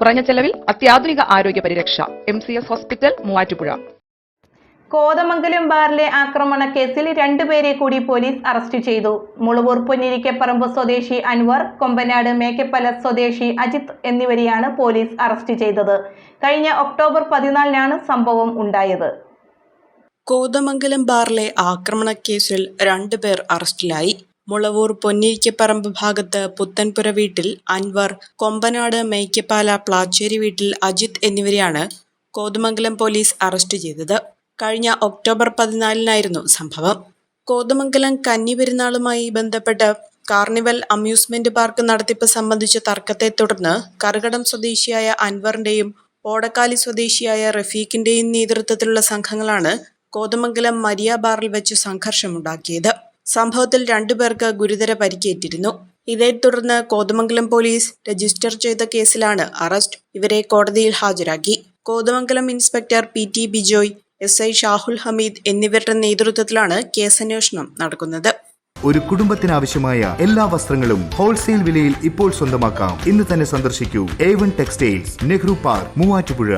കുറഞ്ഞ ചെലവിൽ അത്യാധുനിക ആരോഗ്യ പരിരക്ഷ. M C S hospital Muvattupuzha. Kothamangalam ബാറിലെ ആക്രമണ കേസിൽ രണ്ടുപേരെ കൂടി പോലീസ് അറസ്റ്റ് ചെയ്തു. മുളവൂർ പൊന്നിരിക്കപ്പറമ്പ് സ്വദേശി അൻവർ കൊമ്പനാട് മേക്കപ്പല സ്വദേശി അജിത് എന്നിവരെയാണ് പോലീസ് അറസ്റ്റ് ചെയ്തത്. കഴിഞ്ഞ ഒക്ടോബർ പതിനാലിനാണ് സംഭവം ഉണ്ടായത്. കോതമംഗലം ബാറിലെ ആക്രമണക്കേസിൽ രണ്ടുപേർ അറസ്റ്റിലായി. മുളവൂർ പൊന്നിയിക്കപ്പറമ്പ് ഭാഗത്ത് പുത്തൻപുര വീട്ടിൽ അൻവർ കൊമ്പനാട് മേയ്ക്കപ്പാല പ്ലാച്ചേരി വീട്ടിൽ അജിത് എന്നിവരെയാണ് കോതമംഗലം പോലീസ് അറസ്റ്റ് ചെയ്തത്. കഴിഞ്ഞ ഒക്ടോബർ പതിനാലിനായിരുന്നു സംഭവം. കോതമംഗലം കന്നി പെരുന്നാളുമായി ബന്ധപ്പെട്ട് കാർണിവൽ അമ്യൂസ്മെന്റ് പാർക്ക് നടത്തിപ്പ് സംബന്ധിച്ച തർക്കത്തെ തുടർന്ന് കറുകടം സ്വദേശിയായ അൻവറിന്റെയും ഓടക്കാലി സ്വദേശിയായ റഫീഖിന്റെയും നേതൃത്വത്തിലുള്ള സംഘങ്ങളാണ് കോതമംഗലം മരിയ ബാറിൽ വെച്ച് സംഘർഷമുണ്ടാക്കിയത്. സംഭവത്തിൽ രണ്ടുപേർക്ക് ഗുരുതര പരിക്കേറ്റിരുന്നു. ഇതേ തുടർന്ന് കോതമംഗലം പോലീസ് രജിസ്റ്റർ ചെയ്ത കേസിലാണ് അറസ്റ്റ്. ഇവരെ കോടതിയിൽ ഹാജരാക്കി. Kothamangalam inspector P T Bijoy S I Shahul Hameed എന്നിവരുടെ നേതൃത്വത്തിലാണ് കേസന്വേഷണം നടക്കുന്നത്. ഒരു കുടുംബത്തിനാവശ്യമായ എല്ലാ വസ്ത്രങ്ങളും ഹോൾസെയിൽ വിലയിൽ ഇപ്പോൾ സ്വന്തമാക്കാം. ഇന്ന് തന്നെ സന്ദർശിക്കൂ. A one textiles Nehru park Muvattupuzha.